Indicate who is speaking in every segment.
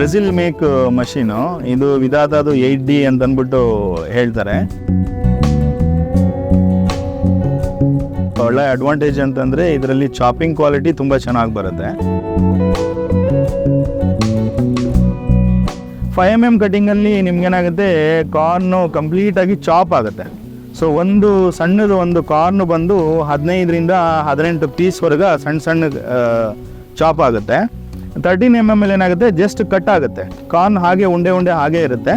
Speaker 1: Brazil make machine ಇದು ವಿಧಾತದು eight D ಅಂತ ಅಂದ್ಬಿಟ್ಟು ಹೇಳ್ತಾರೆ. ಒಳ್ಳೆ ಅಡ್ವಾಂಟೇಜ್ ಅಂತಂದ್ರೆ ಇದರಲ್ಲಿ ಚಾಪಿಂಗ್ ಕ್ವಾಲಿಟಿ ತುಂಬ ಚೆನ್ನಾಗಿ ಬರುತ್ತೆ. ಫೈವ್ ಎಂ ಎಂ ಕಟಿಂಗಲ್ಲಿ ನಿಮ್ಗೇನಾಗುತ್ತೆ ಕಾರ್ನು ಕಂಪ್ಲೀಟಾಗಿ ಚಾಪ್ ಆಗುತ್ತೆ. ಸೊ ಒಂದು ಸಣ್ಣದು ಒಂದು ಕಾರ್ನು ಬಂದು ಹದಿನೈದರಿಂದ ಹದಿನೆಂಟು ಪೀಸ್ವರೆಗೆ ಸಣ್ಣ ಸಣ್ಣ ಚಾಪ್ ಆಗುತ್ತೆ. ತರ್ಟೀನ್ ಎಂ ಎಂ ಎಲ್ ಏನಾಗುತ್ತೆ? ಜಸ್ಟ್ ಕಟ್ ಆಗುತ್ತೆ. ಕಾರ್ನ್ ಹಾಗೆ, ಉಂಡೆ ಉಂಡೆ ಹಾಗೆ ಇರುತ್ತೆ.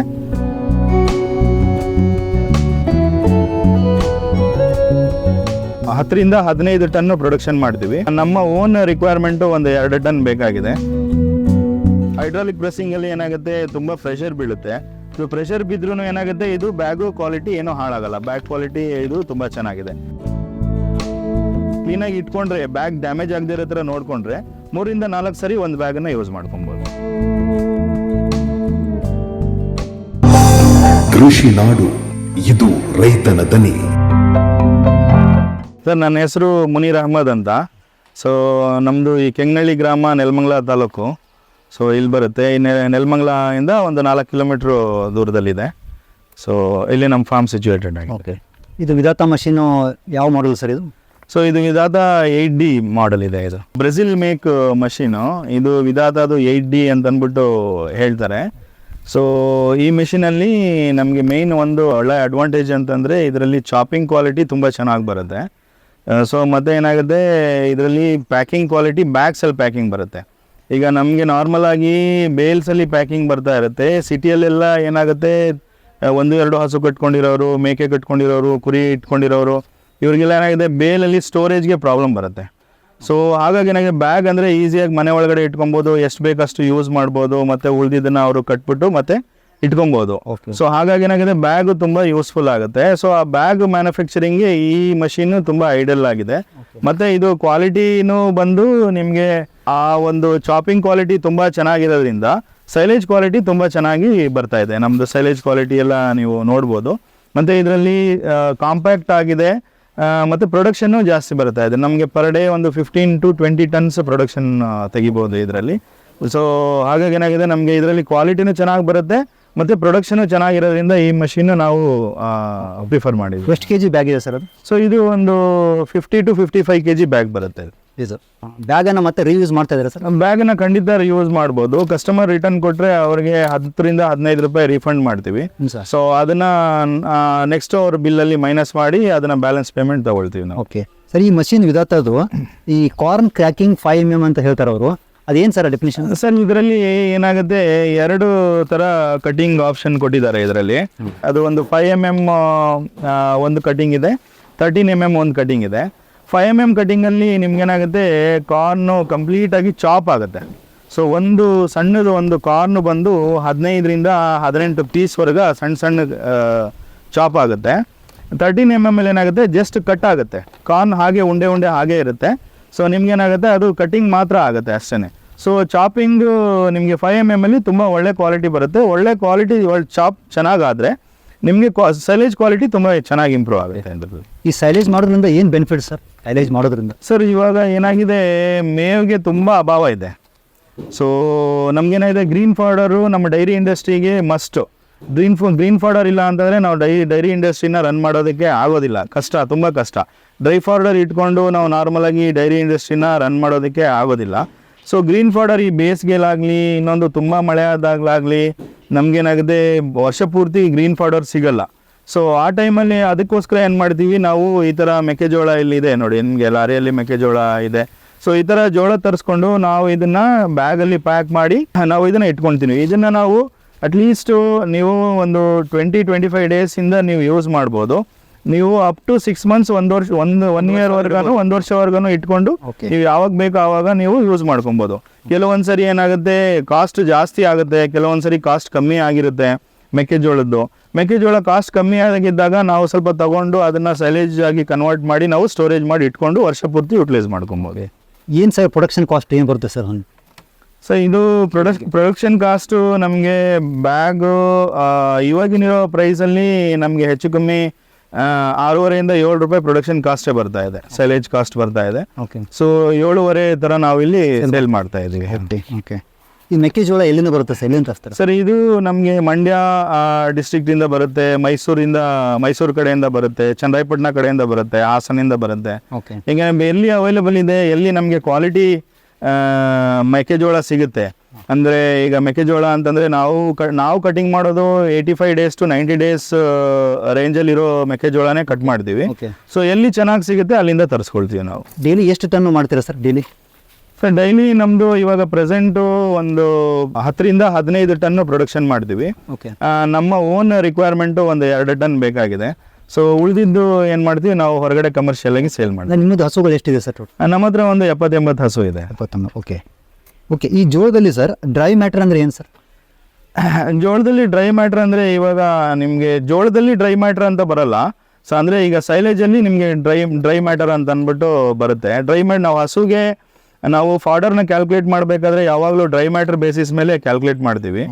Speaker 1: ಹತ್ತರಿಂದ ಹದಿನೈದು ಟನ್ ಪ್ರೊಡಕ್ಷನ್ ಮಾಡ್ತೀವಿ. ನಮ್ಮ ಓನ್ ರಿಕ್ವೈರ್ಮೆಂಟು ಒಂದು ಎರಡು ಟನ್ ಬೇಕಾಗಿದೆ. ಹೈಡ್ರಾಲಿಕ್ ಪ್ರೆಸ್ಸಿಂಗಲ್ಲಿ ಏನಾಗುತ್ತೆ? ತುಂಬಾ ಪ್ರೆಷರ್ ಬೀಳುತ್ತೆ. ಸೊ ಪ್ರೆಷರ್ ಬಿದ್ರೂ ಏನಾಗುತ್ತೆ? ಇದು ಬ್ಯಾಗು ಕ್ವಾಲಿಟಿ ಏನೂ ಹಾಳಾಗಲ್ಲ. ಬ್ಯಾಗ್ ಕ್ವಾಲಿಟಿ ಇದು ತುಂಬಾ ಚೆನ್ನಾಗಿದೆ. ಕ್ಲೀನಾಗಿ ಇಟ್ಕೊಂಡ್ರೆ ಬ್ಯಾಗ್ ಡ್ಯಾಮೇಜ್ ಆಗದೇ ಇರೋ ಥರ ನೋಡ್ಕೊಂಡ್ರೆ ಮೂರಿಂದ ನಾಲ್ಕು ಸರಿ ಒಂದು ಬ್ಯಾಗನ್ನು ಯೂಸ್ ಮಾಡ್ಕೊಬೋದು.
Speaker 2: ಕೃಷಿ ನಾಡು ಇದು ರೈತನ ದನಿ.
Speaker 1: ಸರ್ ನನ್ನ ಹೆಸರು ಮುನೀರ್ ಅಹಮದ್ ಅಂತ. ಸೊ ನಮ್ಮದು ಈ ಕೆಂಗನಳ್ಳಿ ಗ್ರಾಮ ನೆಲಮಂಗಲ ತಾಲೂಕು. ಸೊ ಇಲ್ಲಿ ಬರುತ್ತೆ. ಈ ನೆಲ ನೆಲಮಂಗಲದಿಂದ ಒಂದು ನಾಲ್ಕು ಕಿಲೋಮೀಟ್ರು ದೂರದಲ್ಲಿದೆ. ಸೊ ಇಲ್ಲಿ ನಮ್ಮ ಫಾರ್ಮ್ ಸಿಚುವೇಟೆಡ್ ಆಗಿದೆ.
Speaker 3: ಓಕೆ ಇದು ವಿಧಾತ ಮಷೀನು ಯಾವ ಮಾಡಲ್ ಸರ್ ಇದು?
Speaker 1: ಸೊ ಇದು ವಿಧಾತ ಏಯ್ಟ್ ಡಿ ಮಾಡೆಲ್ ಇದೆ ಇದು. ಬ್ರೆಜಿಲ್ ಮೇಕ್ ಮಷೀನು ಇದು ವಿಧಾತದು ಏಯ್ಟ್ ಡಿ ಅಂತ ಅಂದ್ಬಿಟ್ಟು ಹೇಳ್ತಾರೆ. ಸೊ ಈ ಮೆಷಿನಲ್ಲಿ ನಮಗೆ ಮೇಯ್ನ್ ಒಂದು ಒಳ್ಳೆ ಅಡ್ವಾಂಟೇಜ್ ಅಂತಂದರೆ ಇದರಲ್ಲಿ ಚಾಪಿಂಗ್ ಕ್ವಾಲಿಟಿ ತುಂಬ ಚೆನ್ನಾಗಿ ಬರುತ್ತೆ. ಸೊ ಮತ್ತು ಏನಾಗುತ್ತೆ? ಇದರಲ್ಲಿ ಪ್ಯಾಕಿಂಗ್ ಕ್ವಾಲಿಟಿ ಬ್ಯಾಗ್ಸಲ್ಲಿ ಪ್ಯಾಕಿಂಗ್ ಬರುತ್ತೆ. ಈಗ ನಮಗೆ ನಾರ್ಮಲಾಗಿ ಬೇಲ್ಸಲ್ಲಿ ಪ್ಯಾಕಿಂಗ್ ಬರ್ತಾ ಇರುತ್ತೆ. ಸಿಟಿಯಲ್ಲೆಲ್ಲ ಏನಾಗುತ್ತೆ? ಆ, ಒಂದು ಎರಡು ಹಸು ಕಟ್ಕೊಂಡಿರೋರು ಮೇಕೆ ಕಟ್ಕೊಂಡಿರೋರು ಕುರಿ ಇಟ್ಕೊಂಡಿರೋರು ಇವರಿಗೆಲ್ಲ ಏನಾಗಿದೆ ಬೇಲಲ್ಲಿ ಸ್ಟೋರೇಜ್ಗೆ ಪ್ರಾಬ್ಲಮ್ ಬರುತ್ತೆ. ಸೊ ಹಾಗಾಗಿ ಏನಾಗಿದೆ ಬ್ಯಾಗ್ ಅಂದರೆ ಈಸಿಯಾಗಿ ಮನೆ ಒಳಗಡೆ ಇಟ್ಕೊಬೋದು ಎಷ್ಟು ಬೇಕಷ್ಟು ಯೂಸ್ ಮಾಡ್ಬೋದು ಮತ್ತು ಉಳಿದಿದ್ದನ್ನು ಅವರು ಕಟ್ಬಿಟ್ಟು ಮತ್ತೆ ಇಟ್ಕೊಬೋದು. ಸೊ ಹಾಗಾಗಿ ಏನಾಗಿದೆ ಬ್ಯಾಗು ತುಂಬ ಯೂಸ್ಫುಲ್ ಆಗುತ್ತೆ. ಸೊ ಆ ಬ್ಯಾಗ್ ಮ್ಯಾನುಫ್ಯಾಕ್ಚರಿಂಗ್ಗೆ ಈ ಮಷೀನು ತುಂಬ ಐಡಲ್ ಆಗಿದೆ. ಮತ್ತು ಇದು ಕ್ವಾಲಿಟಿನೂ ಬಂದು ನಿಮಗೆ ಆ ಒಂದು ಚಾಪಿಂಗ್ ಕ್ವಾಲಿಟಿ ತುಂಬ ಚೆನ್ನಾಗಿರೋದ್ರಿಂದ ಸೈಲೇಜ್ ಕ್ವಾಲಿಟಿ ತುಂಬ ಚೆನ್ನಾಗಿ ಬರ್ತಾ ಇದೆ. ನಮ್ಮದು ಸೈಲೇಜ್ ಕ್ವಾಲಿಟಿ ಎಲ್ಲ ನೀವು ನೋಡ್ಬೋದು. ಮತ್ತು ಇದರಲ್ಲಿ ಕಾಂಪ್ಯಾಕ್ಟ್ ಆಗಿದೆ. ಮತ್ತೆ ಪ್ರೊಡಕ್ಷನ್ನು ಜಾಸ್ತಿ ಬರ್ತಾ ಇದೆ ನಮಗೆ ಪರ್ ಡೇ ಒಂದು fifteen to twenty tons production ತೆಗಿಬೋದು ಇದರಲ್ಲಿ. ಸೊ ಹಾಗಾಗಿ ಏನಾಗಿದೆ ನಮಗೆ ಇದರಲ್ಲಿ ಕ್ವಾಲಿಟಿನೂ ಚೆನ್ನಾಗಿ ಬರುತ್ತೆ ಮತ್ತು ಪ್ರೊಡಕ್ಷನು ಚೆನ್ನಾಗಿರೋದ್ರಿಂದ ಈ ಮಷೀನು ನಾವು ಪ್ರಿಫರ್ ಮಾಡಿದ್ವಿ.
Speaker 3: ಎಷ್ಟು ಕೆ ಜಿ ಬ್ಯಾಗ್ ಇದೆ ಸರ್ ಅದು?
Speaker 1: ಸೊ ಇದು ಒಂದು fifty to fifty five K G bag ಬರುತ್ತೆ.
Speaker 3: ಇದು ಬ್ಯಾಗನ್ನು ಮತ್ತೆ ರೀಯೂಸ್ ಮಾಡ್ತಾ ಇದ್ದಾರೆ ಸರ್
Speaker 1: ಬ್ಯಾಗನ್ನ ಖಂಡಿತ ಯೂಸ್ ಮಾಡ್ಬೋದು. ಕಸ್ಟಮರ್ ರಿಟರ್ನ್ ಕೊಟ್ಟರೆ ಅವ್ರಿಗೆ ಹತ್ತರಿಂದ ಹದಿನೈದು ರೂಪಾಯಿ ರಿಫಂಡ್ ಮಾಡ್ತೀವಿ.
Speaker 3: ಸರ್
Speaker 1: ಸೊ ಅದನ್ನ ನೆಕ್ಸ್ಟ್ ಅವ್ರ ಬಿಲ್ಲಲ್ಲಿ ಮೈನಸ್ ಮಾಡಿ ಅದನ್ನ ಬ್ಯಾಲೆನ್ಸ್ ಪೇಮೆಂಟ್ ತಗೊಳ್ತೀವಿ ನಾವು.
Speaker 3: ಓಕೆ ಸರ್ ಈ ಮಷಿನ್ ವಿಧಾತದ್ದು ಈ corn cracking five M M ಅಂತ ಹೇಳ್ತಾರೆ ಅವರು. ಅದೇನು ಸರ್ ಡೆಫಿನೇಷನ್
Speaker 1: ಸರ್ ಇದರಲ್ಲಿ ಏನಾಗುತ್ತೆ ಎರಡು ತರ ಕಟಿಂಗ್ ಆಪ್ಷನ್ ಕೊಟ್ಟಿದ್ದಾರೆ ಇದರಲ್ಲಿ. ಅದು ಒಂದು ಫೈವ್ ಎಂ ಎಂ ಒಂದು ಕಟಿಂಗ್ ಇದೆ. ತರ್ಟೀನ್ ಎಂ ಎಂ ಒಂದು ಕಟಿಂಗ್ ಇದೆ. ಫೈವ್ ಎಂ ಎಂ ಕಟ್ಟಿಂಗಲ್ಲಿ ನಿಮ್ಗೇನಾಗುತ್ತೆ, ಕಾರ್ನು ಕಂಪ್ಲೀಟಾಗಿ ಚಾಪ್ ಆಗುತ್ತೆ. ಸೊ ಒಂದು ಸಣ್ಣದು ಒಂದು ಕಾರ್ನು ಬಂದು ಹದಿನೈದರಿಂದ ಹದಿನೆಂಟು ಪೀಸ್ವರೆಗೆ ಸಣ್ಣ ಸಣ್ಣ ಚಾಪ್ ಆಗುತ್ತೆ. ತರ್ಟೀನ್ ಎಂ ಎಂ ಎಲ್ ಏನಾಗುತ್ತೆ ಜಸ್ಟ್ ಕಟ್ ಆಗುತ್ತೆ. ಕಾರ್ನ್ ಹಾಗೆ, ಉಂಡೆ ಉಂಡೆ ಹಾಗೆ ಇರುತ್ತೆ. ಸೊ ನಿಮ್ಗೇನಾಗುತ್ತೆ, ಅದು ಕಟಿಂಗ್ ಮಾತ್ರ ಆಗುತ್ತೆ ಅಷ್ಟೇ ಸೊ ಚಾಪಿಂಗ್ ನಿಮಗೆ ಫೈವ್ ಎಂ ಎಂ ಅಲ್ಲಿ ತುಂಬ ಒಳ್ಳೆ ಕ್ವಾಲಿಟಿ ಬರುತ್ತೆ. ಒಳ್ಳೆ ಕ್ವಾಲಿಟಿ ಒಳ್ಳೆ ಚಾಪ್ ಚೆನ್ನಾಗಾದರೆ ನಿಮಗೆ ಸೈಲೇಜ್ ಕ್ವಾಲಿಟಿ ತುಂಬ ಚೆನ್ನಾಗಿ ಇಂಪ್ರೂವ್ ಆಗುತ್ತೆ.
Speaker 3: ಈ ಸೈಲೇಜ್ ಮಾಡೋದ್ರಿಂದ ಏನು ಬೆನಿಫಿಟ್ ಸರ್ ಸೈಲೇಜ್ ಮಾಡೋದ್ರಿಂದ.
Speaker 1: ಸರ್ ಇವಾಗ ಏನಾಗಿದೆ, ಮೇವ್ಗೆ ತುಂಬ ಅಭಾವ ಇದೆ. ಸೊ ನಮಗೇನಾಗಿದೆ ಗ್ರೀನ್ ಫಾರ್ಡರು ನಮ್ಮ ಡೈರಿ ಇಂಡಸ್ಟ್ರಿಗೆ ಮಸ್ಟು ಗ್ರೀನ್ ಫು ಗ್ರೀನ್ ಫಾರ್ಡರ್ ಇಲ್ಲ ಅಂತಂದರೆ ನಾವು ಡೈ ಡೈರಿ ಇಂಡಸ್ಟ್ರಿನ ರನ್ ಮಾಡೋದಕ್ಕೆ ಆಗೋದಿಲ್ಲ. ಕಷ್ಟ, ತುಂಬ ಕಷ್ಟ. ಡ್ರೈ ಫಾರ್ಡರ್ ಇಟ್ಕೊಂಡು ನಾವು ನಾರ್ಮಲಾಗಿ ಡೈರಿ ಇಂಡಸ್ಟ್ರಿನ ರನ್ ಮಾಡೋದಕ್ಕೆ ಆಗೋದಿಲ್ಲ. ಸೊ ಗ್ರೀನ್ ಫಾರ್ಡರ್ ಈ ಬೇಸಿಗೆಲಾಗಲಿ, ಇನ್ನೊಂದು ತುಂಬ ಮಳೆ ಆದಾಗಲಾಗಲಿ ನಮಗೇನಾಗಿದೆ, ವರ್ಷ ಪೂರ್ತಿ ಗ್ರೀನ್ ಫಾರ್ಡರ್ ಸಿಗಲ್ಲ. ಸೊ ಆ ಟೈಮಲ್ಲಿ ಅದಕ್ಕೋಸ್ಕರ ಏನು ಮಾಡ್ತೀವಿ? ನಾವು ಈ ಥರ ಮೆಕ್ಕೆಜೋಳ ಇಲ್ಲಿದೆ ನೋಡಿ ನಿಮಗೆ ಲಾರಿಯಲ್ಲಿ ಮೆಕ್ಕೆಜೋಳ ಇದೆ. ಸೊ ಈ ಥರ ಜೋಳ ತರಿಸ್ಕೊಂಡು ನಾವು ಇದನ್ನು ಬ್ಯಾಗಲ್ಲಿ ಪ್ಯಾಕ್ ಮಾಡಿ ನಾವು ಇದನ್ನು ಇಟ್ಕೊಳ್ತೀವಿ ಇದನ್ನು ನಾವು ಅಟ್ಲೀಸ್ಟು ನೀವು ಒಂದು ಟ್ವೆಂಟಿ ಟ್ವೆಂಟಿ ಫೈವ್ ಡೇಸಿಂದ ನೀವು ಯೂಸ್ ಮಾಡ್ಬೋದು. ನೀವು ಅಪ್ ಟು ಸಿಕ್ಸ್ ಮಂತ್ಸ್ ಒಂದು ವರ್ಷ ಒಂದು ಒನ್ ಇಯರ್ವರೆಗೂ ಒಂದು ವರ್ಷವರೆಗೂ ಇಟ್ಕೊಂಡು ನೀವು ಯಾವಾಗ ಬೇಕೋ ಆವಾಗ ನೀವು ಯೂಸ್ ಮಾಡ್ಕೊಬೋದು. ಕೆಲವೊಂದು ಸರಿ ಏನಾಗುತ್ತೆ ಕಾಸ್ಟ್ ಜಾಸ್ತಿ ಆಗುತ್ತೆ ಕೆಲವೊಂದು ಸರಿ ಕಾಸ್ಟ್ ಕಮ್ಮಿ ಆಗಿರುತ್ತೆ. ಮೆಕ್ಕೆಜೋಳದ್ದು. ಮೆಕ್ಕೆಜೋಳ ಕಾಸ್ಟ್ ಕಮ್ಮಿ ಆಗಿದ್ದಾಗ ನಾವು ಸ್ವಲ್ಪ ತಗೊಂಡು ಅದನ್ನ ಸೈಲೇಜ್ ಆಗಿ ಕನ್ವರ್ಟ್ ಮಾಡಿ ನಾವು ಸ್ಟೋರೇಜ್ ಮಾಡಿ ಇಟ್ಕೊಂಡು ವರ್ಷ ಪೂರ್ತಿ ಯುಟಿಲೈಸ್ ಮಾಡ್ಕೊಬೋದು.
Speaker 3: ಏನು ಸರ್ ಪ್ರೊಡಕ್ಷನ್ ಕಾಸ್ಟ್ ಏನು ಬರುತ್ತೆ ಸರ್
Speaker 1: ಸರ್ ಇದು ಪ್ರೊಡಕ್ ಪ್ರೊಡಕ್ಷನ್ ಕಾಸ್ಟು ನಮಗೆ ಬ್ಯಾಗು ಇವಾಗಿನಿರೋ ಪ್ರೈಸಲ್ಲಿ ನಮಗೆ ಹೆಚ್ಚು ಕಮ್ಮಿ ಆರೂವರೆಯಿಂದ ಏಳು ರೂಪಾಯಿ ಪ್ರೊಡಕ್ಷನ್ ಕಾಸ್ಟೇ ಬರ್ತಾ ಇದೆ. ಸೈಲೇಜ್ ಕಾಸ್ಟ್ ಬರ್ತಾ ಇದೆ.
Speaker 3: ಓಕೆ
Speaker 1: ಸೊ ಏಳುವರೆ ಥರ ನಾವಿಲ್ಲಿ ಸೇಲ್ ಮಾಡ್ತಾ ಇದ್ದೀವಿ
Speaker 3: ಓಕೆ ಈ ಮೆಕ್ಕೆಜೋಳ ಎಲ್ಲಿಂದ ಬರುತ್ತೆ ಸರ್? ಎಲ್ಲಿಂದ ತರಿಸ್ತಾರೆ?
Speaker 1: ಸರ್ ಇದು ನಮಗೆ ಮಂಡ್ಯ ಡಿಸ್ಟ್ರಿಕ್ಟಿಂದ ಬರುತ್ತೆ ಮೈಸೂರಿಂದ ಮೈಸೂರು ಕಡೆಯಿಂದ ಬರುತ್ತೆ ಚನ್ನರಾಯಪಟ್ಟಣ ಕಡೆಯಿಂದ ಬರುತ್ತೆ ಹಾಸನಿಂದ ಬರುತ್ತೆ.
Speaker 3: ಓಕೆ
Speaker 1: ಈಗ ಎಲ್ಲಿ ಅವೈಲೇಬಲ್ ಇದೆ ಎಲ್ಲಿ ನಮಗೆ ಕ್ವಾಲಿಟಿ ಮೆಕ್ಕೆಜೋಳ ಸಿಗುತ್ತೆ. ಅಂದರೆ ಈಗ ಮೆಕ್ಕೆಜೋಳ ಅಂತಂದರೆ ನಾವು ಕ ನಾವು ಕಟಿಂಗ್ ಮಾಡೋದು eighty five days to ninety days ರೇಂಜಲ್ಲಿರೋ ಮೆಕ್ಕೆಜೋಳನೇ ಕಟ್ ಮಾಡ್ತೀವಿ. ಸೊ ಎಲ್ಲಿ ಚೆನ್ನಾಗಿ ಸಿಗುತ್ತೆ ಅಲ್ಲಿಂದ ತರಿಸ್ಕೊಳ್ತೀವಿ ನಾವು.
Speaker 3: ಡೈಲಿ ಎಷ್ಟು ಟನ್ ಮಾಡ್ತೀರಾ ಸರ್ ಡೈಲಿ
Speaker 1: ಸರ್ ಡೈಲಿ ನಮ್ದು ಇವಾಗ ಪ್ರೆಸೆಂಟ್ ಒಂದು ಹತ್ತರಿಂದ ಹದಿನೈದು ಟನ್ ಪ್ರೊಡಕ್ಷನ್ ಮಾಡ್ತೀವಿ.
Speaker 3: ಓಕೆ
Speaker 1: ನಮ್ಮ ಓನ್ ರಿಕ್ವೈರ್ಮೆಂಟ್ ಒಂದು ಎರಡು ಟನ್ ಬೇಕಾಗಿದೆ. ಸೊ ಉಳಿದಿದ್ದು ಏನು ಮಾಡ್ತೀವಿ ನಾವು ಹೊರಗಡೆ ಕಮರ್ಷಿಯಲ್ ಆಗಿ ಸೇಲ್ ಮಾಡ್ತೀವಿ.
Speaker 3: ನಿಮ್ಮದು ಹಸುಗಳು ಎಷ್ಟಿದೆ ಸರ್
Speaker 1: ನಮ್ಮ ಹತ್ರ ಒಂದು ಎಪ್ಪತ್ತೆಂಬತ್ತು ಹಸು ಇದೆ.
Speaker 3: ಎಪ್ಪತ್ತೊಂದು ಓಕೆ ಓಕೆ ಈ ಜೋಳದಲ್ಲಿ ಸರ್ ಡ್ರೈ ಮ್ಯಾಟರ್ ಅಂದ್ರೆ ಏನು ಸರ್
Speaker 1: ಜೋಳದಲ್ಲಿ ಡ್ರೈ ಮ್ಯಾಟ್ರ್ ಅಂದರೆ ಇವಾಗ ನಿಮಗೆ ಜೋಳದಲ್ಲಿ ಡ್ರೈ ಮ್ಯಾಟ್ರ್ ಅಂತ ಬರಲ್ಲ. ಸೊ ಅಂದರೆ ಈಗ ಸೈಲೇಜಲ್ಲಿ ನಿಮಗೆ ಡ್ರೈ ಡ್ರೈ ಮ್ಯಾಟರ್ ಅಂತ ಅಂದ್ಬಿಟ್ಟು ಬರುತ್ತೆ. ಡ್ರೈ ಮ್ಯಾಟ್ ನಾವು ಹಸುಗೆ ನಾವು ಫಾರ್ಡರ್ನ ಕ್ಯಾಲ್ಕುಲೇಟ್ ಮಾಡಬೇಕಾದ್ರೆ ಯಾವಾಗಲೂ ಡ್ರೈ ಮ್ಯಾಟ್ರ್ ಬೇಸಿಸ್ ಮೇಲೆ ಕ್ಯಾಲ್ಕುಲೇಟ್ ಮಾಡ್ತೀವಿ.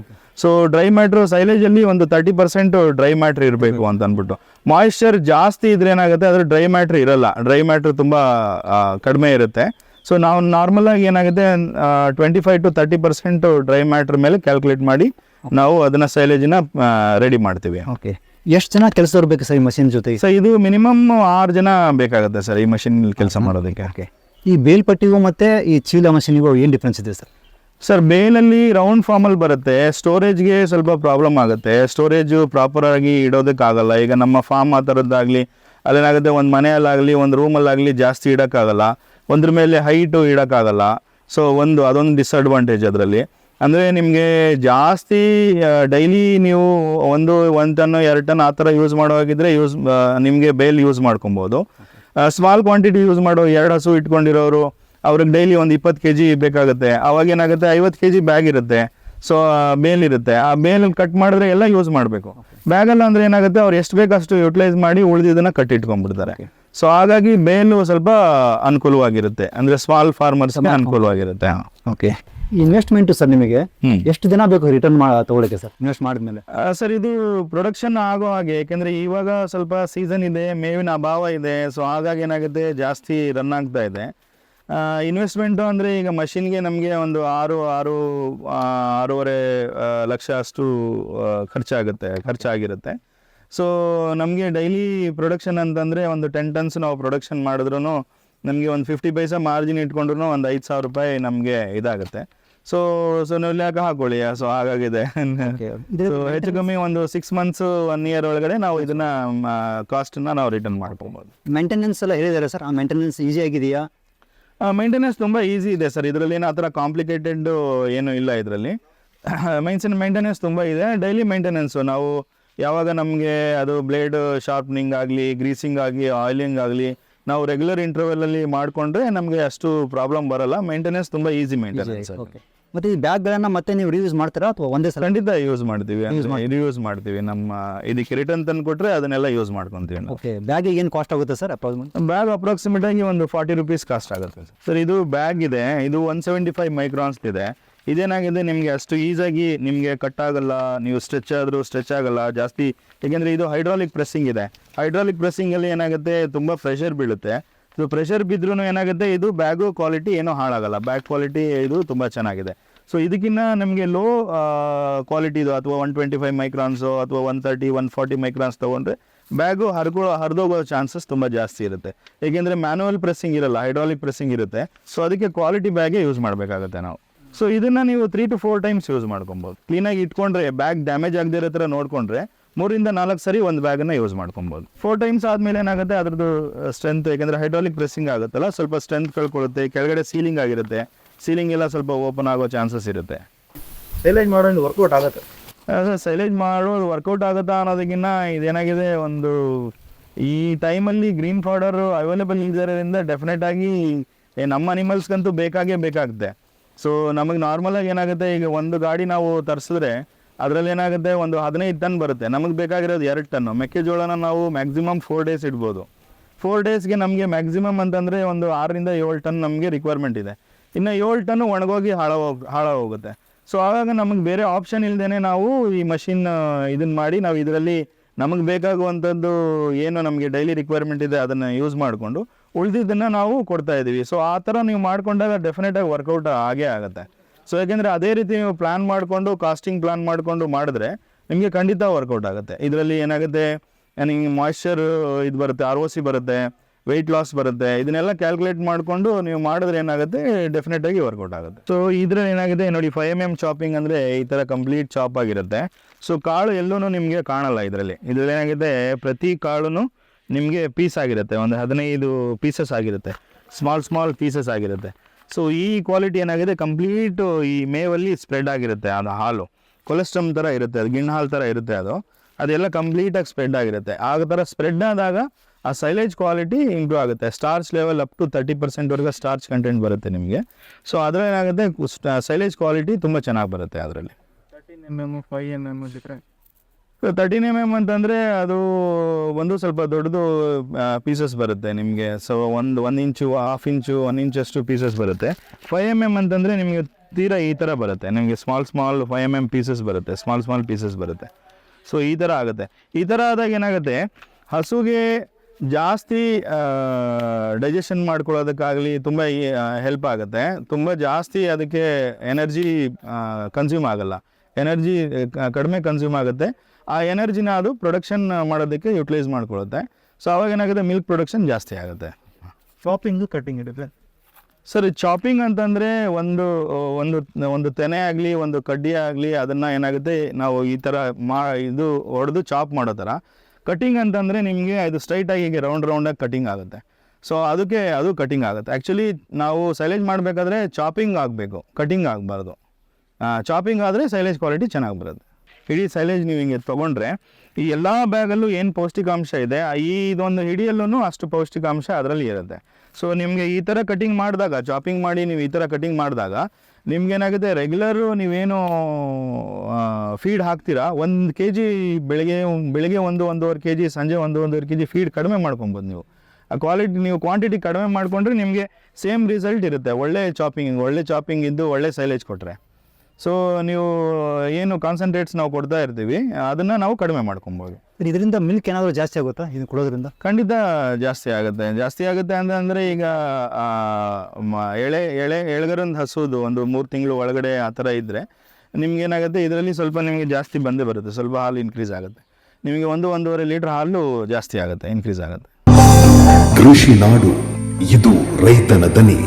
Speaker 1: ಸೊ ಡ್ರೈ ಮ್ಯಾಟ್ರು ಸೈಲೇಜಲ್ಲಿ ಒಂದು ತರ್ಟಿ ಪರ್ಸೆಂಟ್ ಡ್ರೈ ಮ್ಯಾಟ್ರ್ ಇರಬೇಕು ಅಂತ ಅಂದ್ಬಿಟ್ಟು. ಮಾಯಿಶ್ಚರ್ ಜಾಸ್ತಿ ಇದ್ರೆ ಏನಾಗುತ್ತೆ? ಅದ್ರ ಡ್ರೈ ಮ್ಯಾಟ್ರ್ ಇರಲ್ಲ. ಡ್ರೈ ಮ್ಯಾಟ್ರ್ ತುಂಬ ಕಡಿಮೆ ಇರುತ್ತೆ. ಸೊ ನಾವು ನಾರ್ಮಲ್ ಆಗಿ ಏನಾಗುತ್ತೆ? Twenty five to thirty percent dry matter ಮೇಲೆ ಕ್ಯಾಲ್ಕುಲೇಟ್ ಮಾಡಿ ನಾವು ಅದನ್ನ ಸೈಲೇಜಿನ ರೆಡಿ ಮಾಡ್ತೀವಿ.
Speaker 3: ಓಕೆ ಎಷ್ಟು ಜನ ಕೆಲಸ ಬೇಕು ಸರ್ ಈ ಮಷಿನ್ ಜೊತೆ
Speaker 1: ಸರ್ ಇದು ಮಿನಿಮಮ್ ಆರು ಜನ ಬೇಕಾಗುತ್ತೆ ಸರ್ ಈ ಮಷಿನ್ ಕೆಲಸ ಮಾಡೋದಕ್ಕೆ.
Speaker 3: ಓಕೆ ಈ ಬೇಲ್ಪಟ್ಟಿಗೂ ಮತ್ತು ಈ ಚೀಲ ಮಷಿನಿಗೂ ಏನು ಡಿಫ್ರೆನ್ಸ್ ಇದೆ ಸರ್?
Speaker 1: ಸರ್ ಬೇಲಲ್ಲಿ ರೌಂಡ್ ಫಾರ್ಮಲ್ಲಿ ಬರುತ್ತೆ. ಸ್ಟೋರೇಜ್ಗೆ ಸ್ವಲ್ಪ ಪ್ರಾಬ್ಲಮ್ ಆಗುತ್ತೆ. ಸ್ಟೋರೇಜು ಪ್ರಾಪರಾಗಿ ಇಡೋದಕ್ಕಾಗಲ್ಲ. ಈಗ ನಮ್ಮ ಫಾರ್ಮ್ ಆ ಥರದ್ದಾಗಲಿ ಅದೇನಾಗುತ್ತೆ ಒಂದು ಮನೆಯಲ್ಲಾಗಲಿ, ಒಂದು ರೂಮಲ್ಲಾಗಲಿ ಜಾಸ್ತಿ ಇಡೋಕ್ಕಾಗಲ್ಲ. ಒಂದ್ರ ಮೇಲೆ ಹೈಟು ಇಡೋಕ್ಕಾಗಲ್ಲ. ಸೊ ಒಂದು, ಅದೊಂದು ಡಿಸ್ಅಡ್ವಾಂಟೇಜ್ ಅದರಲ್ಲಿ. ಅಂದರೆ ನಿಮಗೆ ಜಾಸ್ತಿ ಡೈಲಿ ನೀವು ಒಂದು ಒಂದು ಟನ್, ಎರಡು ಟನ್ ಆ ಥರ ಯೂಸ್ ಮಾಡೋವಾಗಿದ್ರೆ ಯೂಸ್ ನಿಮಗೆ ಬೇಲ್ ಯೂಸ್ ಮಾಡ್ಕೊಬೋದು. ಸ್ಮಾಲ್ ಕ್ವಾಂಟಿಟಿ ಯೂಸ್ ಮಾಡೋ ಎರಡು ಹಸು ಇಟ್ಕೊಂಡಿರೋರು ಅವ್ರಿಗೆ ಡೈಲಿ ಒಂದು ಇಪ್ಪತ್ತು ಕೆ ಜಿ ಬೇಕಾಗುತ್ತೆ. ಅವಾಗ ಏನಾಗುತ್ತೆ? ಐವತ್ತು ಕೆ ಜಿ ಬ್ಯಾಗ್ ಇರುತ್ತೆ. ಸೊ ಮೇಲ್ ಇರುತ್ತೆ ಆ ಮೇಲ್ ಕಟ್ ಮಾಡಿದ್ರೆ ಎಲ್ಲ ಯೂಸ್ ಮಾಡಬೇಕು. ಬ್ಯಾಗಲ್ಲ ಅಂದರೆ ಏನಾಗುತ್ತೆ? ಅವ್ರು ಎಷ್ಟು ಬೇಕಷ್ಟು ಯುಟಿಲೈಸ್ ಮಾಡಿ ಉಳಿದಿದ್ದನ್ನು ಕಟ್ಟಿಟ್ಕೊಂಡ್ಬಿಡ್ತಾರೆ ಸೊ ಹಾಗಾಗಿ ಮೇಲು ಸ್ವಲ್ಪ ಅನುಕೂಲವಾಗಿರುತ್ತೆ. ಅಂದರೆ ಸ್ಮಾಲ್ ಫಾರ್ಮರ್ಸ್ಗೆ ಅನುಕೂಲವಾಗಿರುತ್ತೆ.
Speaker 3: ಓಕೆ ಇನ್ವೆಸ್ಟ್ಮೆಂಟು ಸರ್ ನಿಮಗೆ? ಎಷ್ಟು ದಿನ ಬೇಕು ರಿಟರ್ನ್ ತಗೊಳಕ್ಕೆ ಸರ್ ಇನ್ವೆಸ್ಟ್ ಮಾಡಿದ್ಮೇಲೆ?
Speaker 1: ಸರ್ ಇದು ಪ್ರೊಡಕ್ಷನ್ ಆಗೋ ಹಾಗೆ ಯಾಕೆಂದ್ರೆ ಇವಾಗ ಸ್ವಲ್ಪ ಸೀಸನ್ ಇದೆ ಮೇವಿನ ಅಭಾವ ಇದೆ ಸೊ ಹಾಗಾಗಿ ಏನಾಗುತ್ತೆ ಜಾಸ್ತಿ ರನ್ ಆಗ್ತಾ ಇದೆ. ಇನ್ವೆಸ್ಟ್ಮೆಂಟು ಅಂದರೆ ಈಗ ಮಷಿನ್ಗೆ ನಮಗೆ ಒಂದು ಆರು ಆರು ಆರೂವರೆ ಲಕ್ಷ ಅಷ್ಟು ಖರ್ಚಾಗುತ್ತೆ ಖರ್ಚಾಗಿರುತ್ತೆ. ಸೊ ನಮಗೆ ಡೈಲಿ ಪ್ರೊಡಕ್ಷನ್ ಅಂತಂದರೆ ಒಂದು ಟೆನ್ ಟನ್ಸ್ ನಾವು ಪ್ರೊಡಕ್ಷನ್ ಮಾಡಿದ್ರು ನಮಗೆ ಒಂದು ಫಿಫ್ಟಿ ಪೈಸಾ ಮಾರ್ಜಿನ್ ಇಟ್ಕೊಂಡ್ರು ಒಂದು ಐದು ಸಾವಿರ ರೂಪಾಯಿ ನಮಗೆ ಇದಾಗುತ್ತೆ. ಸೊ ಸೊ ನೀವು ಲೆಕ್ಕ ಹಾಕೊಳ್ಳಿ ಸೊ ಹಾಗಾಗಿದೆ. ಸೊ ಹೆಚ್ಚು ಕಮ್ಮಿ ಒಂದು ಸಿಕ್ಸ್ ಮಂತ್ಸ್ ಒನ್ ಇಯರ್ ಒಳಗಡೆ ನಾವು ಇದನ್ನ ಕಾಸ್ಟನ್ನ ನಾವು ರಿಟರ್ನ್ ಮಾಡ್ಕೊಬೋದು.
Speaker 3: ಮೇಂಟೆನೆನ್ಸ್ ಎಲ್ಲ ಹೇಳಿದ್ದಾರೆ ಸರ್ ಆ ಮೇಂಟೆನೆನ್ಸ್ ಈಸಿ ಆಗಿದೆಯಾ?
Speaker 1: ಮೇಂಟೆನೆನ್ಸ್ ತುಂಬ ಈಸಿ ಇದೆ ಸರ್ ಇದರಲ್ಲಿ ಏನು ಆ ಥರ ಕಾಂಪ್ಲಿಕೇಟೆಡ್ ಏನು ಇಲ್ಲ ಇದರಲ್ಲಿ. ಮೈನ್ಸಿನ ಮೇಂಟೆನೆನ್ಸ್ ತುಂಬ ಇದೆ. ಡೈಲಿ ಮೇಂಟೆನೆನ್ಸು ನಾವು ಯಾವಾಗ ನಮಗೆ ಅದು ಬ್ಲೇಡ್ ಶಾರ್ಪ್ನಿಂಗ್ ಆಗಲಿ ಗ್ರೀಸಿಂಗ್ ಆಗಲಿ ಆಯಿಲಿಂಗ್ ಆಗಲಿ ನಾವು ರೆಗ್ಯುಲರ್ ಇಂಟರ್ವೆಲಲ್ಲಿ ಮಾಡಿಕೊಂಡ್ರೆ ನಮಗೆ ಅಷ್ಟು ಪ್ರಾಬ್ಲಮ್ ಬರಲ್ಲ. ಮೇಂಟೆನೆನ್ಸ್ ತುಂಬ ಈಸಿ ಮೇಂಟೆನೆನ್ಸ್
Speaker 3: ಓಕೆ ಮತ್ತು ಈ ಬ್ಯಾಗ್ಗಳನ್ನು ಮತ್ತೆ ನೀವು ರಿಯೂಸ್ ಮಾಡ್ತೀರಾ ಅಥವಾ ಒಂದೇ ಸಲ?
Speaker 1: ಖಂಡಿತ ಯೂಸ್ ಮಾಡ್ತೀವಿ. ಯೂಸ್ ಮಾಡ್ತೀವಿ. ನಮ್ಮ ಇದಕ್ಕೆ ರಿಟರ್ನ್ ತಂದು ಕೊಟ್ಟರೆ ಅದನ್ನೆಲ್ಲ ಯೂಸ್ ಮಾಡ್ಕೊಂತೀವಿ ನಾವು.
Speaker 3: ಓಕೆ ಬ್ಯಾಗಿಗೆ ಏನು ಕಾಸ್ಟ್ ಆಗುತ್ತೆ ಸರ್ ಅಪ್ರಾಕ್ಸಿಮೇಟ್
Speaker 1: ಬ್ಯಾಗ್ ಅಪ್ರಾಕ್ಸಿಮೇಟ್ ಆಗಿ ಒಂದು ಫಾರ್ಟಿ ರುಪೀಸ್ ಕಾಸ್ಟ್ ಆಗುತ್ತೆ ಸರ್ ಇದು ಬ್ಯಾಗ್ ಇದೆ. ಇದು ಒನ್ ಸೆವೆಂಟಿ ಫೈವ್ ಮೈಕ್ರಾನ್ಸ್ ಇದೆ. ಇದೇನಾಗಿದೆ? ನಿಮಗೆ ಅಷ್ಟು ಈಸಾಗಿ ನಿಮಗೆ ಕಟ್ ಆಗಲ್ಲ ನೀವು ಸ್ಟ್ರೆಚ್ ಆದರೂ ಸ್ಟ್ರೆಚ್ ಆಗಲ್ಲ ಜಾಸ್ತಿ. ಏಕೆಂದರೆ ಇದು ಹೈಡ್ರಾಲಿಕ್ ಪ್ರೆಸ್ಸಿಂಗ್ ಇದೆ. ಹೈಡ್ರಾಲಿಕ್ ಪ್ರೆಸ್ಸಿಂಗಲ್ಲಿ ಏನಾಗುತ್ತೆ? ತುಂಬ ಪ್ರೆಷರ್ ಬೀಳುತ್ತೆ. ಸೊ ಪ್ರೆಷರ್ ಬಿದ್ದರೂ ಏನಾಗುತ್ತೆ? ಇದು ಬ್ಯಾಗು ಕ್ವಾಲಿಟಿ ಏನೂ ಹಾಳಾಗಲ್ಲ. ಬ್ಯಾಗ್ ಕ್ವಾಲಿಟಿ ಇದು ತುಂಬ ಚೆನ್ನಾಗಿದೆ. ಸೊ ಇದಕ್ಕಿಂತ ನಮಗೆ ಲೋ ಕ್ವಾಲಿಟಿದು ಅಥವಾ ಒನ್ ಟ್ವೆಂಟಿ ಫೈವ್ ಮೈಕ್ರಾನ್ಸು ಅಥವಾ one thirty one forty microns ತೊಗೊಂಡ್ರೆ ಬ್ಯಾಗು ಹರ್ಕೊಳ್ಳೋ ಹರಿದೋಗೋ ಚಾನ್ಸಸ್ ತುಂಬ ಜಾಸ್ತಿ ಇರುತ್ತೆ. ಏಕೆಂದರೆ ಮ್ಯಾನುವಲ್ ಪ್ರೆಸ್ಸಿಂಗ್ ಇರಲ್ಲ ಹೈಡ್ರಾಲಿಕ್ ಪ್ರೆಸ್ಸಿಂಗ್ ಇರುತ್ತೆ. ಸೊ ಅದಕ್ಕೆ ಕ್ವಾಲಿಟಿ ಬ್ಯಾಗೇ ಯೂಸ್ ಮಾಡಬೇಕಾಗುತ್ತೆ ನಾವು. ಸೊ ಇದನ್ನು ನೀವು three to four times use ಮಾಡ್ಕೊಬೋದು. ಕ್ಲೀನಾಗಿ ಇಟ್ಕೊಂಡ್ರೆ ಬ್ಯಾಗ್ ಡ್ಯಾಮೇಜ್ ಆಗದೇ ಇರೋ ಥರ ನೋಡಿಕೊಂಡ್ರೆ ಮೂರಿಂದ ನಾಲ್ಕು ಸರಿ ಒಂದು ಬ್ಯಾಗನ್ನು ಯೂಸ್ ಮಾಡ್ಕೊಬೋದು. ಫೋರ್ ಟೈಮ್ಸ್ ಆದಮೇಲೆ ಏನಾಗುತ್ತೆ? ಅದ್ರದ್ದು ಸ್ಟ್ರೆಂತ್ ಯಾಕೆಂದರೆ ಹೈಡ್ರಾಲಿಕ್ ಪ್ರೆಸ್ಸಿಂಗ್ ಆಗುತ್ತಲ್ಲ ಸ್ವಲ್ಪ ಸ್ಟ್ರೆಂತ್ ಕಳ್ಕೊಳ್ಳುತ್ತೆ ಕೆಳಗಡೆ ಸೀಲಿಂಗ್ ಆಗಿರುತ್ತೆ. ಸೀಲಿಂಗ್ ಎಲ್ಲ ಸ್ವಲ್ಪ ಓಪನ್ ಆಗೋ ಚಾನ್ಸಸ್ ಇರುತ್ತೆ.
Speaker 3: ಸೈಲೇಜ್ ಮಾಡೋದು ವರ್ಕೌಟ್ ಆಗುತ್ತೆ.
Speaker 1: ಸೈಲೇಜ್ ಮಾಡೋದು ವರ್ಕೌಟ್ ಆಗುತ್ತಾ ಅನ್ನೋದಕ್ಕಿಂತ ಇದೇನಾಗಿದೆ? ಒಂದು ಈ ಟೈಮಲ್ಲಿ ಗ್ರೀನ್ ಪೌಡರ್ ಅವೈಲೇಬಲ್ ಇರೋದ್ರಿಂದ ಡೆಫಿನೆಟ್ ಆಗಿ ನಮ್ಮ ಅನಿಮಲ್ಸ್ಗಂತೂ ಬೇಕಾಗೇ ಬೇಕಾಗುತ್ತೆ. ಸೊ ನಮಗೆ ನಾರ್ಮಲಾಗಿ ಏನಾಗುತ್ತೆ? ಈಗ ಒಂದು ಗಾಡಿ ನಾವು ತರಿಸಿದ್ರೆ ಅದರಲ್ಲಿ ಏನಾಗುತ್ತೆ? ಒಂದು ಹದಿನೈದು ಟನ್ ಬರುತ್ತೆ. ನಮಗೆ ಬೇಕಾಗಿರೋದು ಎರಡು ಟನ್ನು. ಮೆಕ್ಕೆಜೋಳನ ನಾವು ಮ್ಯಾಕ್ಸಿಮಮ್ ಫೋರ್ ಡೇಸ್ ಇಡ್ಬೋದು. ಫೋರ್ ಡೇಸ್ಗೆ ನಮಗೆ ಮ್ಯಾಕ್ಸಿಮಮ್ ಅಂತಂದರೆ ಒಂದು ಆರರಿಂದ ಏಳು ಟನ್ ನಮಗೆ ರಿಕ್ವೈರ್ಮೆಂಟ್ ಇದೆ. ಇನ್ನು ಏಳು ಟನ್ನು ಒಣಗೋಗಿ ಹಾಳ ಹಾಳಾಗೋಗುತ್ತೆ ಹಾಳ ಹೋಗುತ್ತೆ. ಸೊ ಆವಾಗ ನಮಗೆ ಬೇರೆ ಆಪ್ಷನ್ ಇಲ್ಲದೇ ನಾವು ಈ ಮಷಿನ್ ಇದನ್ನ ಮಾಡಿ ನಾವು ಇದರಲ್ಲಿ ನಮಗೆ ಬೇಕಾಗುವಂಥದ್ದು ಏನು ನಮಗೆ ಡೈಲಿ ರಿಕ್ವೈರ್ಮೆಂಟ್ ಇದೆ ಅದನ್ನು ಯೂಸ್ ಮಾಡಿಕೊಂಡು ಉಳಿದಿದ್ದನ್ನು ನಾವು ಕೊಡ್ತಾ ಇದ್ದೀವಿ ಸೊ ಆ ಥರ ನೀವು ಮಾಡಿಕೊಂಡಾಗ ಡೆಫಿನೆಟಾಗಿ ವರ್ಕೌಟ್ ಆಗೇ ಆಗುತ್ತೆ. ಸೊ ಯಾಕೆಂದರೆ ಅದೇ ರೀತಿ ನೀವು ಪ್ಲ್ಯಾನ್ ಮಾಡಿಕೊಂಡು ಕಾಸ್ಟಿಂಗ್ ಪ್ಲ್ಯಾನ್ ಮಾಡಿಕೊಂಡು ಮಾಡಿದ್ರೆ ನಿಮಗೆ ಖಂಡಿತ ವರ್ಕೌಟ್ ಆಗುತ್ತೆ. ಇದರಲ್ಲಿ ಏನಾಗುತ್ತೆ? ನಿಮಗೆ ಮಾಯ್ಶ್ಚರ್ ಇದು ಬರುತ್ತೆ ಆರ್ ಒ ಸಿ ಬರುತ್ತೆ ವೆಯ್ಟ್ ಲಾಸ್ ಬರುತ್ತೆ. ಇದನ್ನೆಲ್ಲ ಕ್ಯಾಲ್ಕುಲೇಟ್ ಮಾಡಿಕೊಂಡು ನೀವು ಮಾಡಿದ್ರೆ ಏನಾಗುತ್ತೆ? ಡೆಫಿನೆಟ್ ಆಗಿ ವರ್ಕೌಟ್ ಆಗುತ್ತೆ. ಸೊ ಇದ್ರಲ್ಲಿ ಏನಾಗಿದೆ? ನೋಡಿ ಫೈವ್ ಎಂ ಎಂ ಚಾಪಿಂಗ್ ಅಂದರೆ ಈ ಥರ ಕಂಪ್ಲೀಟ್ ಚಾಪ್ ಆಗಿರುತ್ತೆ. ಸೊ ಕಾಳು ಎಲ್ಲೂ ನಿಮಗೆ ಕಾಣಲ್ಲ ಇದರಲ್ಲಿ. ಇದರಲ್ಲಿ ಏನಾಗಿದೆ ಪ್ರತಿ ಕಾಳು ನಿಮಗೆ ಪೀಸ್ ಆಗಿರುತ್ತೆ. ಒಂದು ಹದಿನೈದು ಪೀಸಸ್ ಆಗಿರುತ್ತೆ. ಸ್ಮಾಲ್ ಸ್ಮಾಲ್ ಪೀಸಸ್ ಆಗಿರುತ್ತೆ. ಸೊ ಈ ಕ್ವಾಲಿಟಿ ಏನಾಗಿದೆ? ಕಂಪ್ಲೀಟು ಈ ಮೇವಲ್ಲಿ ಸ್ಪ್ರೆಡ್ ಆಗಿರುತ್ತೆ ಅದು ಹಾಲು. ಕೊಲೆಸ್ಟ್ರಮ್ ಥರ ಇರುತ್ತೆ, ಅದು ಗಿಣ್ಣ ಹಾಲು ಥರ ಇರುತ್ತೆ ಅದು. ಅದೆಲ್ಲ ಕಂಪ್ಲೀಟಾಗಿ ಸ್ಪ್ರೆಡ್ ಆಗಿರುತ್ತೆ. ಆ ಥರ ಸ್ಪ್ರೆಡ್ ಆದಾಗ ಆ ಸೈಲೇಜ್ ಕ್ವಾಲಿಟಿ ಇಂಪ್ರೂವ್ ಆಗುತ್ತೆ. Starch level up to thirty ಪರ್ಸೆಂಟ್ವರೆಗೆ starch content ಬರುತ್ತೆ ನಿಮಗೆ. ಸೊ ಅದರಲ್ಲಿ ಏನಾಗುತ್ತೆ? ಸೈಲೇಜ್ ಕ್ವಾಲಿಟಿ ತುಂಬ ಚೆನ್ನಾಗಿ ಬರುತ್ತೆ ಅದರಲ್ಲಿ.
Speaker 4: Thirteen M M five M M different
Speaker 1: thirteen M M ಅಂತಂದರೆ ಅದು ಒಂದು ಸ್ವಲ್ಪ ದೊಡ್ಡದು ಪೀಸಸ್ ಬರುತ್ತೆ ನಿಮಗೆ. ಸೊ ಒಂದು ಒಂದು ಇಂಚು ಹಾಫ್ ಇಂಚು ಒನ್ ಇಂಚಷ್ಟು ಪೀಸಸ್ ಬರುತ್ತೆ. ಫೈವ್ ಎಂ ಎಂ ಅಂತಂದರೆ ನಿಮಗೆ ತೀರಾ ಈ ಥರ ಬರುತ್ತೆ. ನಿಮಗೆ small small five M M pieces ಬರುತ್ತೆ. ಸ್ಮಾಲ್ ಸ್ಮಾಲ್ ಪೀಸಸ್ ಬರುತ್ತೆ. ಸೊ ಈ ಥರ ಆಗುತ್ತೆ. ಈ ಥರ ಆದಾಗ ಏನಾಗುತ್ತೆ, ಹಸುಗೆ ಜಾಸ್ತಿ ಡೈಜೆಷನ್ ಮಾಡ್ಕೊಳ್ಳೋದಕ್ಕಾಗಲಿ ತುಂಬ ಹೆಲ್ಪ್ ಆಗುತ್ತೆ. ತುಂಬ ಜಾಸ್ತಿ ಅದಕ್ಕೆ ಎನರ್ಜಿ ಕನ್ಸ್ಯೂಮ್ ಆಗಲ್ಲ. ಎನರ್ಜಿ ಕಡಿಮೆ ಕನ್ಸ್ಯೂಮ್ ಆಗುತ್ತೆ. ಆ ಎನರ್ಜಿನ ಅದು ಪ್ರೊಡಕ್ಷನ್ ಮಾಡೋದಕ್ಕೆ ಯುಟಿಲೈಸ್ ಮಾಡ್ಕೊಳ್ಳುತ್ತೆ. ಸೊ ಅವಾಗ ಏನಾಗುತ್ತೆ? ಮಿಲ್ಕ್ ಪ್ರೊಡಕ್ಷನ್ ಜಾಸ್ತಿ ಆಗುತ್ತೆ.
Speaker 4: ಶಾಪಿಂಗು ಕಟ್ಟಿಂಗ್ ಇರುತ್ತೆ.
Speaker 1: ಸರ್ ಚಾಪಿಂಗ್ ಅಂತಂದರೆ ಒಂದು ಒಂದು ಒಂದು ತೆನೆ ಆಗಲಿ ಒಂದು ಕಡ್ಡಿ ಆಗಲಿ ಅದನ್ನು ಏನಾಗುತ್ತೆ? ನಾವು ಈ ಥರ ಮಾ ಇದು ಹೊಡೆದು ಚಾಪ್ ಮಾಡೋ ಥರ ಕಟಿಂಗ್ ಅಂತಂದರೆ ನಿಮಗೆ ಅದು ಸ್ಟ್ರೈಟಾಗಿ ಹೀಗೆ ರೌಂಡ್ ರೌಂಡಾಗಿ ಕಟಿಂಗ್ ಆಗುತ್ತೆ. ಸೊ ಅದಕ್ಕೆ ಅದು ಕಟಿಂಗ್ ಆಗುತ್ತೆ. ಆ್ಯಕ್ಚುಲಿ ನಾವು ಸೈಲೇಜ್ ಮಾಡಬೇಕಾದ್ರೆ ಚಾಪಿಂಗ್ ಆಗಬೇಕು. ಕಟಿಂಗ್ ಆಗಬಾರ್ದು. ಚಾಪಿಂಗ್ ಆದರೆ ಸೈಲೇಜ್ ಕ್ವಾಲಿಟಿ ಚೆನ್ನಾಗಿ ಬರುತ್ತೆ. ಇಡೀ ಸೈಲೇಜ್ ನೀವು ಹಿಂಗೆ ತೊಗೊಂಡ್ರೆ, ಈ ಎಲ್ಲ ಬ್ಯಾಗಲ್ಲೂ ಏನು ಪೌಷ್ಟಿಕಾಂಶ ಇದೆ ಈ ಇದೊಂದು ಹಿಡಿಯಲ್ಲೂ ಅಷ್ಟು ಪೌಷ್ಟಿಕಾಂಶ ಅದರಲ್ಲಿ ಇರುತ್ತೆ. ಸೊ ನಿಮಗೆ ಈ ಥರ ಕಟಿಂಗ್ ಮಾಡಿದಾಗ ಚಾಪಿಂಗ್ ಮಾಡಿ ನೀವು ಈ ಥರ ಕಟಿಂಗ್ ಮಾಡಿದಾಗ, ನಿಮ್ಗೇನಾಗುತ್ತೆ ರೆಗ್ಯುಲರು ನೀವೇನು ಫೀಡ್ ಹಾಕ್ತೀರಾ? ಒಂದು ಕೆ ಜಿ ಬೆಳಗ್ಗೆ ಬೆಳಗ್ಗೆ ಒಂದು, ಒಂದೂವರೆ ಕೆ ಜಿ ಸಂಜೆ ಒಂದು, ಒಂದೂವರೆ ಕೆ ಜಿ ಫೀಡ್ ಕಡಿಮೆ ಮಾಡ್ಕೊಬೋದು ನೀವು. ಆ ಕ್ವಾಲಿಟಿ ನೀವು ಕ್ವಾಂಟಿಟಿ ಕಡಿಮೆ ಮಾಡಿಕೊಂಡ್ರೆ ನಿಮಗೆ ಸೇಮ್ ರಿಸಲ್ಟ್ ಇರುತ್ತೆ, ಒಳ್ಳೆ ಚಾಪಿಂಗ್ ಒಳ್ಳೆ ಚಾಪಿಂಗ್ ಇದ್ದು ಒಳ್ಳೆ ಸೈಲೇಜ್ ಕೊಟ್ಟರೆ ಸೊ ನೀವು ಏನು ಕಾನ್ಸಂಟ್ರೇಟ್ಸ್ ನಾವು ಕೊಡ್ತಾ ಇರ್ತೀವಿ ಅದನ್ನು ನಾವು ಕಡಿಮೆ ಮಾಡ್ಕೊಬೋದು.
Speaker 3: ಇದರಿಂದ ಮಿಲ್ಕ್ ಏನಾದರೂ ಜಾಸ್ತಿ ಆಗುತ್ತಾ? ಇದು ಕೊಡೋದ್ರಿಂದ?
Speaker 1: ಖಂಡಿತ ಜಾಸ್ತಿ ಆಗುತ್ತೆ. ಜಾಸ್ತಿ ಆಗುತ್ತೆ ಅಂತ ಅಂದರೆ ಈಗ ಮ- ಎಳೆ ಎಳೆ ಎಳಗರಂದು ಹಸೋದು ಒಂದು ಮೂರು ತಿಂಗಳು ಒಳಗಡೆ ಆ ಥರ ಇದ್ದರೆ ನಿಮ್ಗೇನಾಗುತ್ತೆ ಇದರಲ್ಲಿ ಸ್ವಲ್ಪ ನಿಮಗೆ ಜಾಸ್ತಿ ಬಂದೇ ಬರುತ್ತೆ. ಸ್ವಲ್ಪ ಹಾಲು ಇನ್ಕ್ರೀಸ್ ಆಗುತ್ತೆ. ನಿಮಗೆ ಒಂದು ಒಂದೂವರೆ ಲೀಟ್ರ್ ಹಾಲು ಜಾಸ್ತಿ ಆಗುತ್ತೆ ಇನ್ಕ್ರೀಸ್ ಆಗುತ್ತೆ.
Speaker 2: ಕೃಷಿ ನಾಡು ಇದು ರೈತನ ದನಿ.